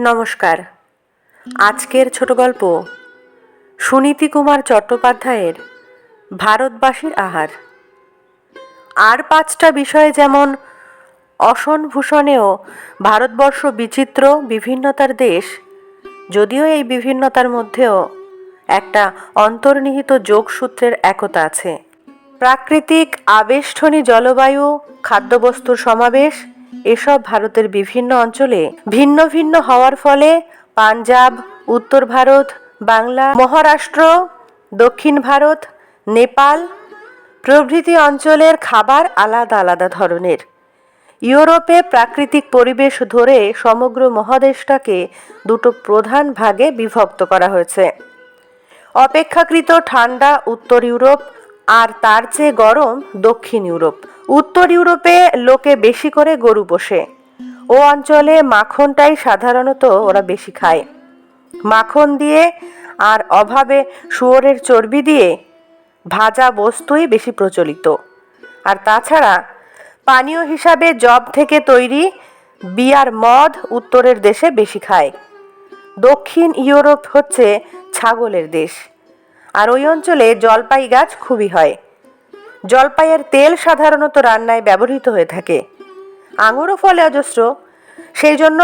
নমস্কার। আজকের ছোট গল্প সুনীতি কুমার চট্টোপাধ্যায়ের ভারতবাসীর আহার। আর পাঁচটা বিষয়ে যেমন অসন ভূষণেও ভারতবর্ষ বিচিত্র, বিভিন্নতার দেশ, যদিও এই বিভিন্নতার মধ্যেও একটা অন্তর্নিহিত যোগসূত্রের একতা আছে। প্রাকৃতিক আবেষ্টনী জলবায়ু, খাদ্যবস্তুর সমাবেশ এসব ভারতের বিভিন্ন অঞ্চলে ভিন্ন ভিন্ন হওয়ার ফলে পাঞ্জাব, উত্তর ভারত, বাংলা, মহারাষ্ট্র, দক্ষিণ ভারত, নেপাল প্রভৃতি অঞ্চলের খাবার আলাদা আলাদা ধরনের। ইউরোপে প্রাকৃতিক পরিবেশ ধরে সমগ্র মহাদেশটাকে দুটো প্রধান ভাগে বিভক্ত করা হয়েছে। অপেক্ষাকৃত ঠান্ডা উত্তর ইউরোপ আর তার চেয়ে গরম দক্ষিণ ইউরোপ। উত্তর ইউরোপে লোকে বেশি করে গরু পোষে। ও অঞ্চলে মাখনটাই সাধারণত ওরা বেশি খায়। মাখন দিয়ে আর অভাবে শুয়োরের চর্বি দিয়ে ভাজা বস্তুই বেশি প্রচলিত। আর তাছাড়া পানীয় হিসাবে জব থেকে তৈরি বিয়ার মদ উত্তরের দেশে বেশি খায়। দক্ষিণ ইউরোপ হচ্ছে ছাগলের দেশ। আর ওই অঞ্চলে জলপাই গাছ খুবই হয়। জলপাইয়ের তেল সাধারণত রান্নায় ব্যবহৃত হয়ে থাকে। আঙুরও ফলে অজস্র। সেই জন্য